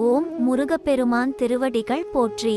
ஓம் முருகப்பெருமான் திருவடிகள் போற்றி.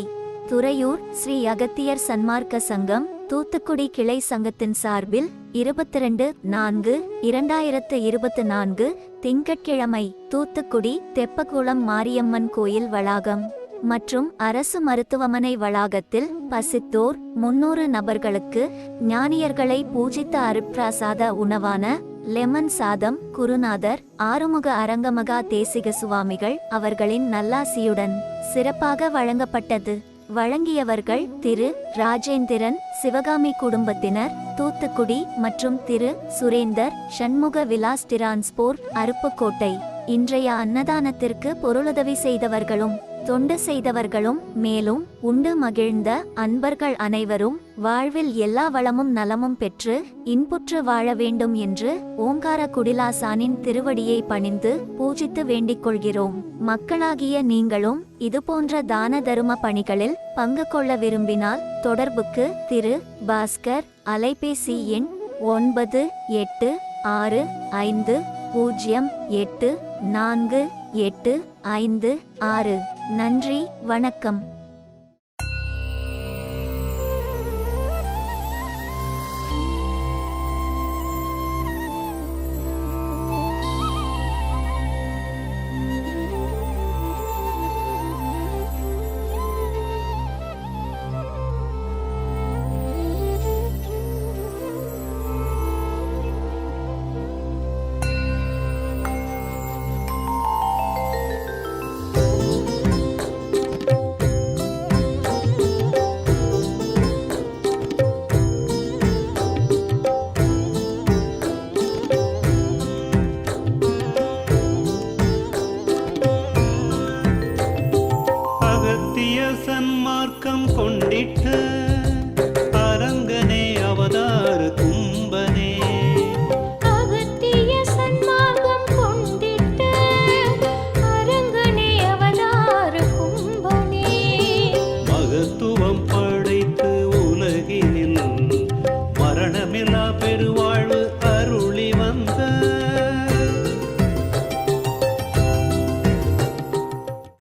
துறையூர் ஸ்ரீ அகத்தியர் சன்மார்க்க சங்கம் தூத்துக்குடி கிளை சங்கத்தின் சார்பில் இருபத்தி ரெண்டு நான்கு இரண்டாயிரத்து இருபத்து நான்கு திங்கட்கிழமை தூத்துக்குடி தெப்பகுளம் மாரியம்மன் கோயில் வளாகம் மற்றும் அரசு மருத்துவமனை வளாகத்தில் பசித்தோர் முன்னூறு நபர்களுக்கு ஞானியர்களை பூஜித்த அருட்பிரசாத உணவான லெமன் சாதம் குருநாதர் ஆறுமுக அரங்கமகா தேசிக சுவாமிகள் அவர்களின் நல்லாசியுடன் சிறப்பாக வழங்கப்பட்டது. வழங்கியவர்கள் திரு. ராஜேந்திரன் சிவகாமி குடும்பத்தினர் தூத்துக்குடி மற்றும் திரு. சுரேந்தர் சண்முக விலாஸ் டிரான்ஸ்போர்ட் அருப்புக்கோட்டை. இன்றைய அன்னதானத்திற்கு பொருளுதவி செய்தவர்களும் தொண்டு செய்தவர்களும் மேலும் உண்டு மகிழ்ந்த அன்பர்கள் அனைவரும் வாழ்வில் எல்லா வளமும் நலமும் பெற்று இன்புற்று வாழ வேண்டும் என்று ஓங்கார குடிலாசானின் திருவடியை பணிந்து பூஜித்து வேண்டிக் கொள்கிறோம். மக்களாகிய நீங்களும் இதுபோன்ற தான தரும பணிகளில் பங்கு கொள்ள விரும்பினால் தொடர்புக்கு திரு பாஸ்கர் அலைபேசி எண் ஒன்பது எட்டு ஆறு ஐந்து பூஜ்ஜியம் எட்டு நான்கு எட்டு ஐந்து ஆறு. நன்றி வணக்கம். சன்மார்க்கம் கொண்டிட்டு